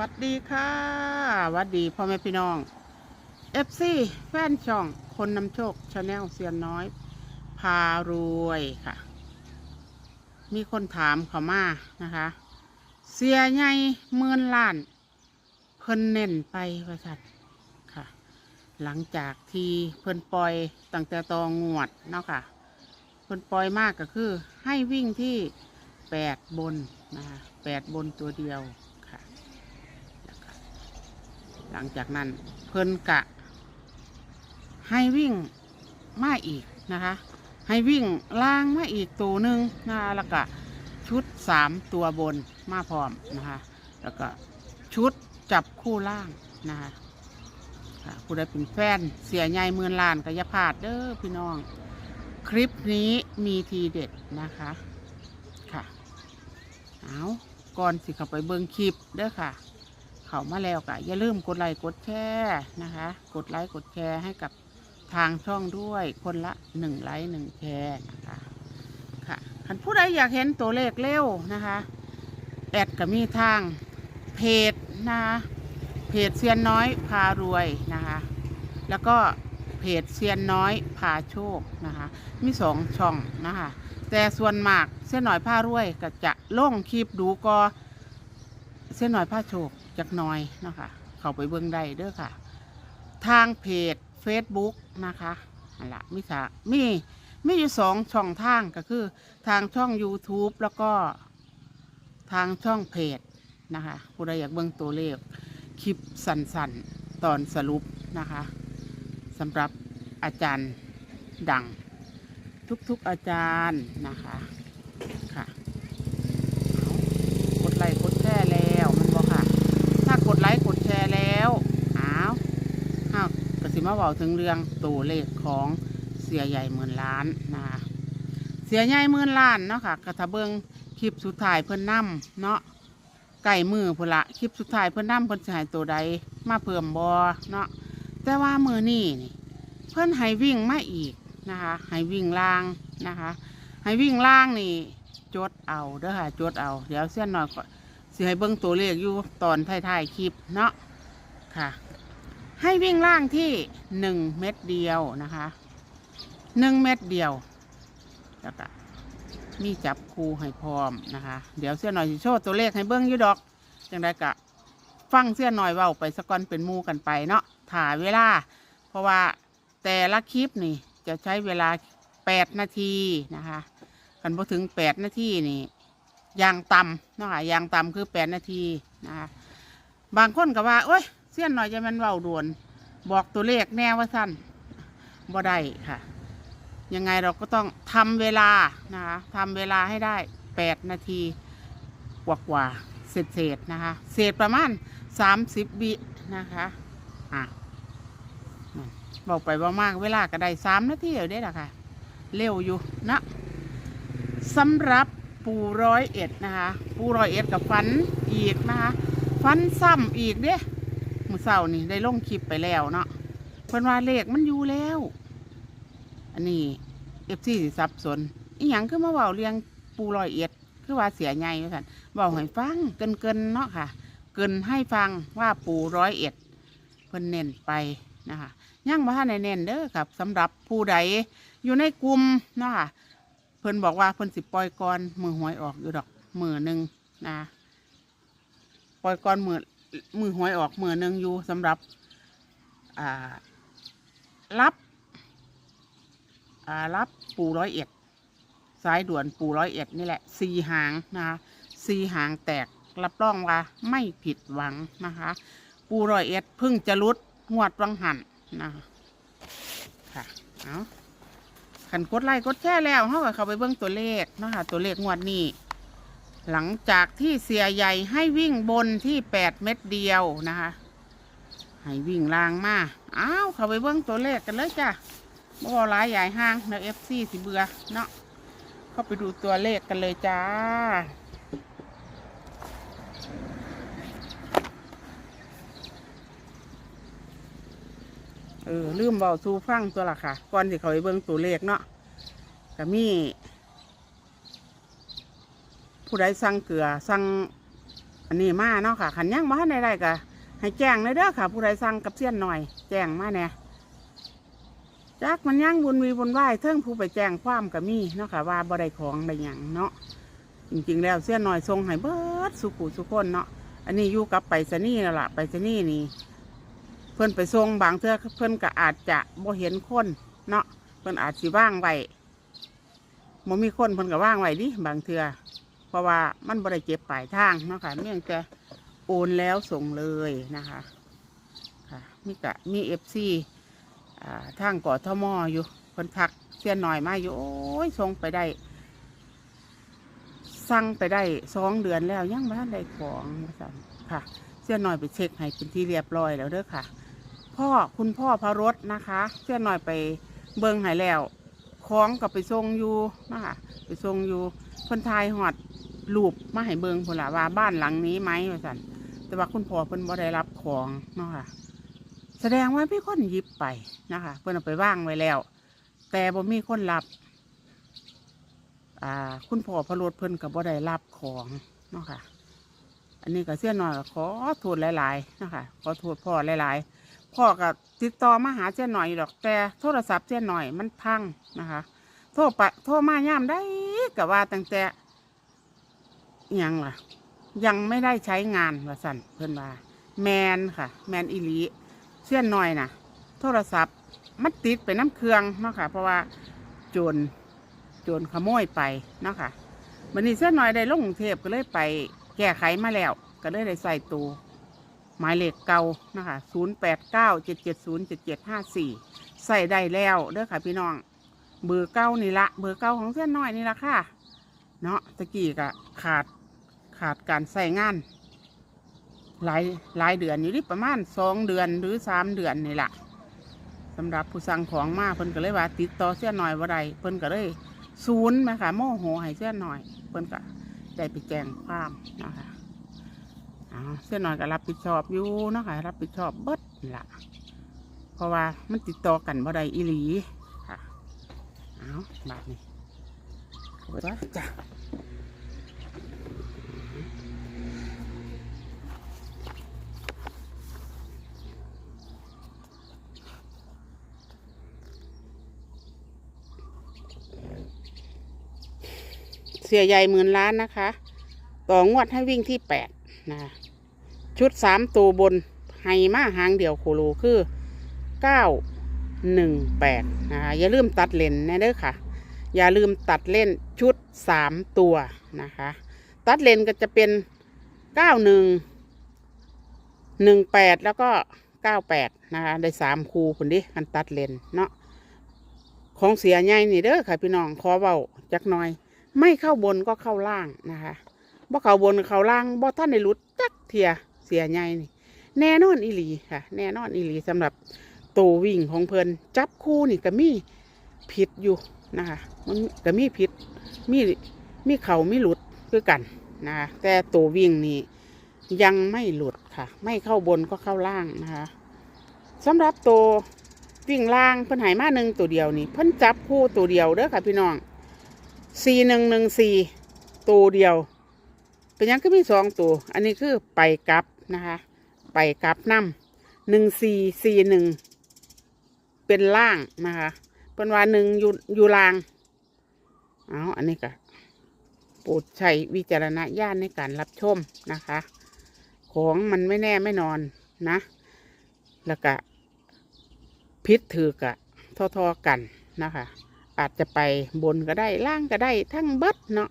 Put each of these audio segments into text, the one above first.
วัดดีค่ะวัดดีพ่อแม่พี่น้องเอฟซีแฟนช่องคนนำโชคชาแนลเซียนน้อย พารวยค่ะ มีคนถามเขามานะคะ เสียใหญ่หมื่นล้าน เพิ่นเน้นไปประชัดค่ะ หลังจากที่เพิ่นปล่อยตั้งแต่ตองงวดเนาะค่ะ เพิ่นปล่อยมากก็คือ ให้วิ่งที่แปดบนนะคะแปดบนตัวเดียว หลังจากนั้นเพิ่นกะ ให้วิ่งมาอีกนะคะ ให้วิ่งล่างมาอีกตัวหนึ่งนะคะแล้วก็ชุดสามตัวบนมาพร้อมนะคะ แล้วก็ชุดจับคู่ล่างนะคะค่ะผู้ใดเป็นแฟนเสียใหญ่หมื่นล้านก็อย่าพลาดเด้อพี่น้อง คลิปนี้มีทีเด็ดนะคะค่ะเอาก่อนสิเข้าไปเบิ่งคลิปเด้อค่ะ เขามาแล้วก็อย่าลืมกดไลค์กดแชร์นะคะ กดไลค์กดแชร์ให้กับทางช่องด้วยคนละหนึ่งไลค์หนึ่งแชร์นะคะค่ะคันผู้ใดอยากเห็นตัวเลขเร็วนะคะ แอดก็มีทางเพจนะคะเพจเซียนน้อยพารวยนะคะ แล้วก็เพจเซียนน้อยพาโชคนะคะ มีสองช่องนะคะ แต่ส่วนมากเส้นหน่อยผ้ารวยก็จะล่งคลิปดูก็เส้นหน่อยผ้าโชค จักหน้อยนะคะเข้าไปเบิ่งได้เด้อค่ะ ทางเพจ Facebook นะคะอันละมิสามีมีอยู่สองช่องทางก็คือ ทางช่อง YouTube แล้วก็ทางช่องเพจนะคะผู้ใดอยากเบิ่งตัวเลขคลิปสั้นๆ ตอนสรุปนะคะสำหรับอาจารย์ดังทุกๆอาจารย์นะคะเอากดไลค์กดแชร์แล้วมันบอกค่ะ ถ้ากดไลค์กดแชร์แล้วอ้าวอ้าวกสิ มาบอกถึงเรื่องตัวเลขของเสียใหญ่หมื่นล้านนะคะเสียใหญ่หมื่นล้านเนาะค่ะกระทะเบิงคลิปสุดท้ายเพิ่นนำเนาะไก่มือพุ่นละคลิปสุดท้ายเพิ่นนำเพิ่นสิใหายตัวใดมาเพิ่มบอเนาะแต่ว่ามือนี่นี่เพิ่นให้วิ่งมาอีกนะคะให้วิ่งล่างนะคะให้วิ่งล่างนี่จดเอาเด้อค่ะจดเอา เดี๋ยวเส้นหน่อยก็สิให้เบิ่งตัวเลขอยู่ตอนท้ายๆคลิปเนาะค่ะ ให้วิ่งล่างที่หนึ่งเม็ดเดียวนะคะหนึ่งเม็ดเดียวแล้วก็มีจับคูให้พร้อมนะคะ เดี๋ยวเส้นหน่อยสิโชว์ตัวเลขให้เบิ่งยู่ดอกจังไดกะฟังเส้นหน่อยเว้าไปสกอนเป็นมูกันไปเนาะถ่ายเวลา เพราะว่าแต่ละคลิปนี่จะใช้เวลา8นาทีนะคะกันพอถึง8นาทีนี่ยางต่ำเนาะค่ะยางต่ำคือ8นาทีนะคะบางคนก็ว่าโอ้ย เสี้ยนหน่อยจะมันเว้าด่วน บอกตัวเลขแน่ว่าสั้นบ่ได้ค่ะ ยังไงเราก็ต้องทำเวลานะคะทำเวลาให้ได้8นาทีกว่ากว่าๆเศษเศษๆนะคะ เศษประมาณ30วินะคะอะบอกไปว่ามากเวลาก็ได้สามนาทีเดียวได้ละค่ะ เร็วอยู่นะสำหรับปูร้อยเอ็ดนะคะ ปูร้อยเอ็ดกับฟันอีกนะคะ ฟันซ้ำอีกเด้ มือเศร้านี่ได้ลงคลิปไปแล้วเนาะเพิ่นว่าเลขมันอยู่แล้ว อันนี้เอฟซีสิสับสนอีหยังคือมาเบาเรียงปูร้อยเอ็ด คือว่าเสียใหญ่ว่าสันเบาให้ฟังเกินเกินๆเนาะค่ะ เกินให้ฟังว่าปูร้อยเอ็ดเพิ่นเน้นไปนะคะยังบ่ทันเน้นเด้อครับสำหรับผู้ใดอยู่ในกลุ่มเนาะค่ะเพิ่นบอกว่าเพิ่นสิปล่อยก่อนมือหวยออกอยู่ดอกมือหนึ่งนะปล่อยก่อนมือ มือหวยออกมือหนึ่งอยู่สำหรับรับรับปูร้อยเอ็ดสายด่วนปูร้อยเอ็ดนี่แหละสี่หางนะคะสี่หางแตกรับรองว่าไม่ผิดหวังนะคะ ปูร้อยเอ็ดพิ่งจะรุดงวดวังหันนะคะค่ะเอาขันกดไลค์กดแชร์แล้วเขาก็เข้าไปเบิ่งตัวเลขนะคะตัวเลขงวดนี้ หลังจากที่เสียใหญ่ให้วิ่งบนที่แปดเม็ดเดียวนะคะ ให้วิ่งลางมาอ้าวเข้าไปเบิ่งตัวเลขกันเลยจ้ะบ่ว่าหลายใหญ่ห้างเนาะเอฟซีสิเบื่อเนาะเข้าไปดูตัวเลขกันเลยจ้าเออลืมเบาสูฟังตัวละค่ะ ก่อนที่เขาไปเบิ่งตัวเลขเนาะก็มี ผู้ใดสั่งเกลือสั่งอันนี้มาเนาะค่ะขันยังมาในไรก็ให้แจ้งเลยเด้อค่ะ ผู้ใดสั่งกับเสี้ยนหน่อย แจ้งมาแน่จักมันยังบุญวีบุญไหวเทิงผู้ไปแจ้งความกับมีเนาะค่ะว่าบ่ได้ของได้หยังเนาะจริงๆแล้วเสี้ยนหน่อยทรงให้เบิดสุขุสุคนเนาะอันนี้อยู่กับไปรษณีย์แล้วล่ะไปรษณีย์นี่ เพิ่อนไปส่งบางเทื่อเพิ่อนก็อาจจะบ่เห็นคนเนาะเพิ่อนอาจสิว่างไว้บ่มีคนเพิ่นก็ว่างไว้ดิบางเทื่อ ราะว่ามันบ่ได้เก็บปลายทางเนาะค่ะเนื่องจะโอนแล้วส่งเลยนะคะค่ะมีกะมีเอฟซีอ่าทางกอทมออยู่เพิ่นทักเสียนหน่อยมาอยู่โอ้ยส่งไปได้สั่งไปได้สองเดือนแล้วยังไม่ทันได้ของว่าซั่นค่ะ เสื้อหน่อยไปเช็คให้เป็นที่เรียบร้อยแล้วเด้อค่ะ พ่อคุณพ่อพระรถนะคะ เสื้อหน่อยไปเบิ้งให้แล้วคล้องกับไปทรงอยู่นะคะไปทรงอยู่คนทายหอด รูปมาให้เบิงพนละว่าบ้านหลังนี้ไหมว่าสันแต่ว่าคุณพ่อเพิ่นบ่ได้รับของเนาะค่ะ แสดงว่าพี่คนหยิบไปนะคะเพิ่นเอาไปว่างไว้แล้ว แต่บ่มีคนรับอ่าคุณพ่อพระรถเพิ่นกับบ่ได้รับของเนาะค่ะ อันนี้ก็เสี้ยนหน่อยก็ขอโทษหลายๆนะคะขอโทษพ่อหลายๆพ่อก็ติดต่อมาหาเสี้ยนหน่อยอยู่ดอกแต่โทรศัพท์เสี้ยนหน่อยมันพังนะคะ โทรไปโทรมาย่ามได้กับว่าตั้งแต่ ยังล่ะ ยังไม่ได้ใช้งานว่าสั่นเพิ่นว่าแมนค่ะ แมนอีหลีเสี้ยนหน่อยนะโทรศัพท์มันติดไปน้ำเครื่องเนาะค่ะ เพราะว่าโจรโจรขโมยไปเนาะค่ะวันนี้เสี้ยนหน่อยได้ลงกรุงเทพก็เลยไปแก้ไขมาแล้ว ก็เลยได้ใส่ตัวหมายเลขเก่านะคะ0 8 9 7 7 0 7 7 5 4 ใส่ได้แล้วเด้อค่ะพี่น้อง เบอร์เก้านี่ละ เบอร์เก้าของเส้นน้อยนี่ละค่ะ เนาะตะกี้ก็ขาดขาดการใส่งาน หลายหลายเดือนอยู่ที่ประมาณสองเดือนหรือสามเดือนนี่แหละสำหรับผู้สั่งของมาเพิ่นก็เลยว่า ติดต่อเส้นน้อยว่าใดเพิ่นก็เลยศูนย์ไหมคะโมโหให้เส้นน้อย เพิ่นก็ได้ไปแจ้งความนะคะเอาเส้นหน่อยก็รับผิดชอบอยู่นะคะรับผิดชอบเบิดนั่นละเพราะว่ามันติดต่อกันบ่ได้อีหลีค่ะเอาบาทนี้ จ้ะเสียใหญ่หมื่นล้านนะคะ ต่องวดให้วิ่งที่แปดนะชุดสามตัวบนไฮมาหางเดี่ยวโคโลคือเก้าหนึ่งแปดนะคะอย่าลืมตัดเลนนะเด้อค่ะ อย่าลืมตัดเล่นชุดสามตัวนะคะ ตัดเลนก็จะเป็นเก้าหนึ่งหนึ่งแปดแล้วก็เก้าแปดนะคะ ได้สามคูคนดิกันตัดเลนเนาะของเสียใหญ่นี่เด้อค่ะพี่น้องขอเบาจักหน่อย ไม่เข้าบนก็เข้าล่างนะคะบ่เข้าบนเข้าล่างบ่ท่านในรุดจักเทียเสียใหญ่นี่ แน่นอนอีหลีค่ะ แน่นอนอีหลีสำหรับตัววิ่งของเพลินจับคู่นี่ก็มีผิดอยู่ นะคะ มันก็มีผิดมีมีเขามีหลุดคือกันนะคะแต่ตัววิ่งนี่ยังไม่หลุดค่ะ ไม่เข้าบนก็เข้าล่างนะคะสำหรับตัววิ่งล่างเพิ่นหายมาหนึ่งตัวเดียวนี่เพิ่นจับคู่ตัวเดียวเด้อค่ะพี่น้องสี่หนึ่งหนึ่งสี่ตัวเดียว เป็นยังก็มีสองตัว อันนี้คือไปกลับนะคะ ไปกลับน้ำหนึ่งสี่สี่หนึ่งเป็นล่างนะคะ เป็นว่าหนึ่งอยู่อยู่ล่าง เอาอันนี้ก็โปรดใช้วิจารณญาณในการรับชมนะคะ ของมันไม่แน่ไม่นอนนะ แล้วก็พิษถือกะทอๆกันนะคะ อาจจะไปบนก็ได้ล่างก็ได้ทั้งเบิดเนาะ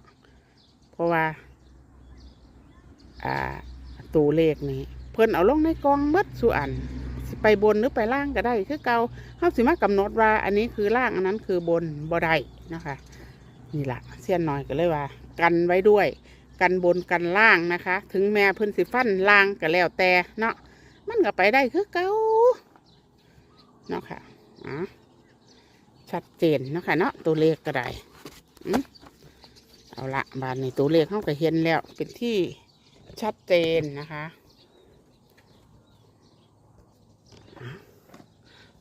เพราะว่าอ่าตัวเลขนี้ เพิ่นเอาลงในกองเบิดสุอัน ไปบนหรือไปล่างก็ได้คือเก่าเขาสิมากำหนดว่า อันนี้คือล่างอันนั้นคือบนบ่ได้นะคะนี่แหละเสี้ยนหน่อยก็เลยว่า กันไว้ด้วย กันบนกันล่างนะคะ ถึงแม้เพิ่นสิฟันล่างก็แล้วแต่เนาะมันก็ไปได้คือเก่าเนาะค่ะอะชัดเจนเนาะคะเนาะตัวเลขก็ได้เอาละบานในตัวเลขเข้าก็เห็นแล้วเป็นที่ชัดเจนนะคะ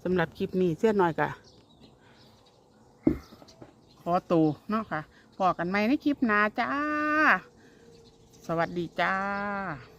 สำหรับคลิปนี้เสี้ยนหน่อยกะขอตูเนาะค่ะพอกันไหมในคลิปหน้าจ้า สวัสดีจ้า